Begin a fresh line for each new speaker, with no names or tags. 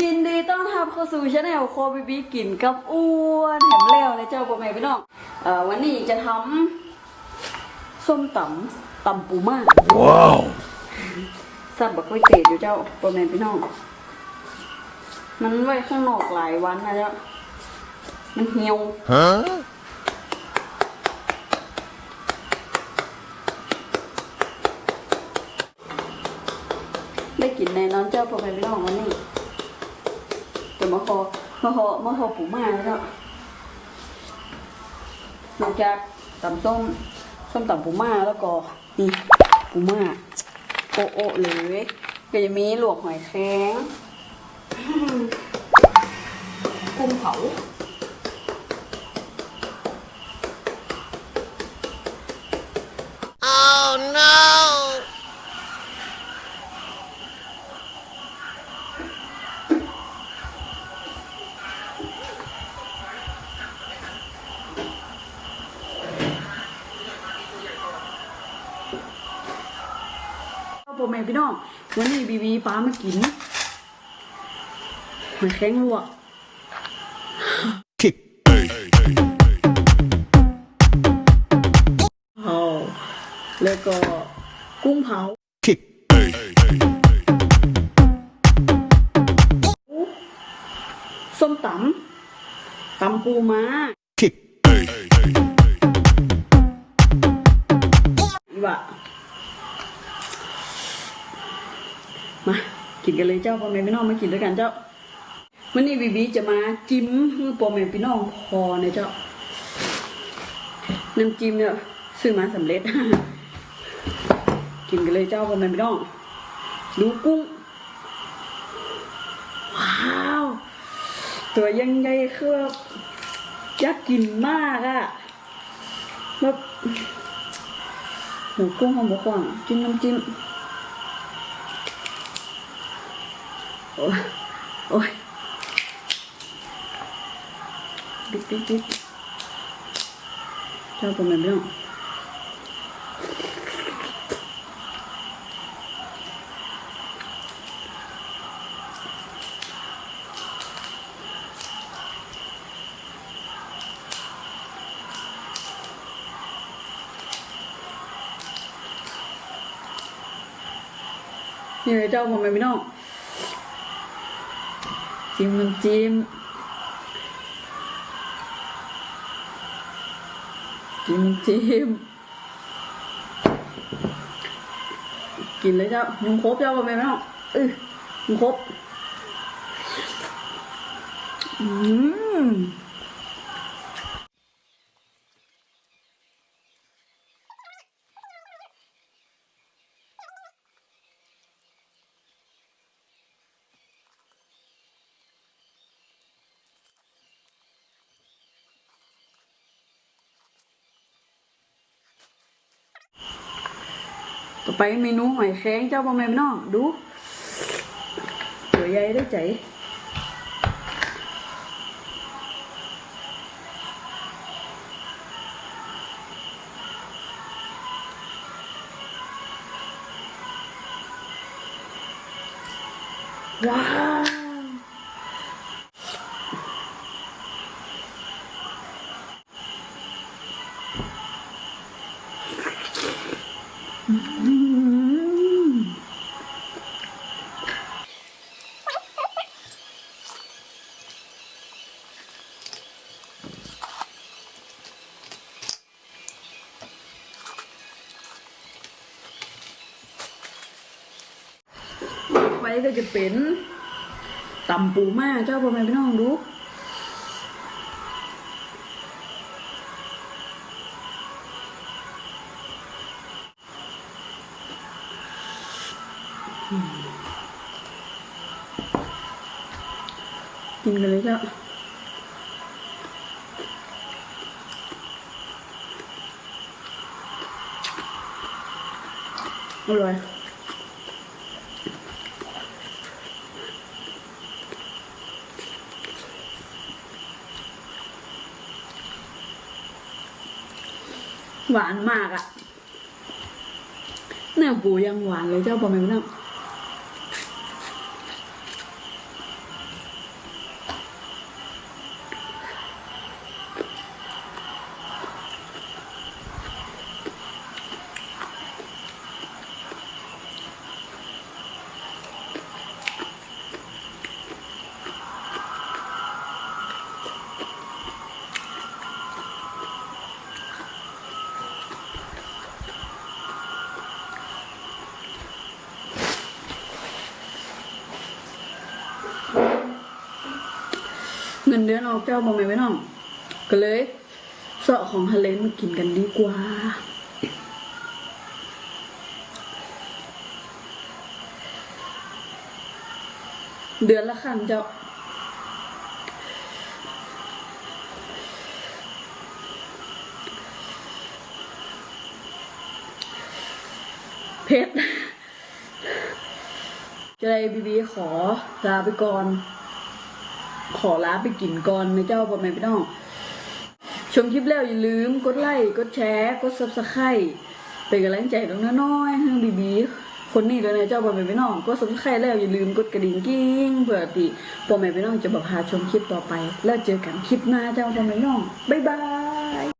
ยินดีต้อนรับเข้าสู่ช anel โคบิบีกินกับอ้วนแถมแล้วนะเจ้าพ่อแม่พี่น้องเอ่อวันนี้จะทำส้มตำตำปูม่า
Wow.
สับบักไว้เศษอยู่เจ้าพ่อแม่พี่น้องมันไว้ข้างนอกหลายวันนะเจ้ามันเหี่ยว
Huh?
ได้กินแน่นอนเจ้าพ่อแม่พี่น้องวันนี้จะมาขอมาขอมาขอปูมาแล้วนอกจากตำส้มส้มตำปูมาแล้วก็นี่ปูมาโอะโอเลยก็จะมีหลวกหอยแครงกุ้งเผา พ่อแม่พี่น้องวันนี้บีบีป้ามากินหอยแครงลวก
Kick.
เผาแล้วก็กุ้งเผา
Kick.
ส้มตำตำปูม้า
Kick.
อีบะ มากินกันเลยเจ้าพ่อแม่พี่น้องมากินด้วยกันเจ้าวันนี้บีบีจะมาจิ้มให้พ่อแม่พี่น้องพอนะเจ้าน้ำจิ้มเนี่ยซื้อมาสำเร็จ กินกันเลยเจ้าพ่อแม่พี่น้องดูกุ้งว้าวตัวยังใหญ่คือแบบอยากกินมากอะแบบหมูกุ้งหอมบกว่างจิ้มน้ำจิ้ม โอ้ยโอ้ยบิ๊กบิ๊กบิ๊กเจ้าผมไม่รู้นี่เลยเจ้าผมไม่พี่น้อง จิ้มน้ำจิ้มจิ้มจิ้มกินเลยเจ้ายุงครบเจ้าผมแม่พี่น้องเออยุงครบอืม ต่อไปเมนูหอยแครงเจ้าพ่แม่พี่น้องดูตัวใหญ่ได้ใจว้าวอืม ก็จะเป็นตำปูม่าเจ้าพ่อแม่พี่น้องดูกินกันเลยเจ้าอร่อย หวานมากอะเนื้อปูยังหวานเลยเจ้าปอมแม่รู้ เงินเดือนออกเจ้าบ่แม่ไว้น้อง ก็เลยเสาะของทะเลมากินกันดีกว่าเดือนละครั้งเจ้า เพชรจะได้บีบีขอลาไปก่อน ขอลาไปกินก่อนนะเจ้าพ่อแม่พี่น้องชมคลิปแล้วอย่าลืมกดไลค์กดแชร์ กดซับสไครต์เป็นกำลังใจตรงน้อยๆให้บีบีคนนี้เลยนะเจ้าพ่อแม่พี่น้องกดซับสไครต์แล้วอย่าลืมกดกระดิ่งกิ้งเพื่อติพ่อแม่พี่น้องจะมาพาชมคลิปต่อไป แล้วเจอกันคลิปหน้าเจ้าพ่อแม่พี่น้องบ๊ายบาย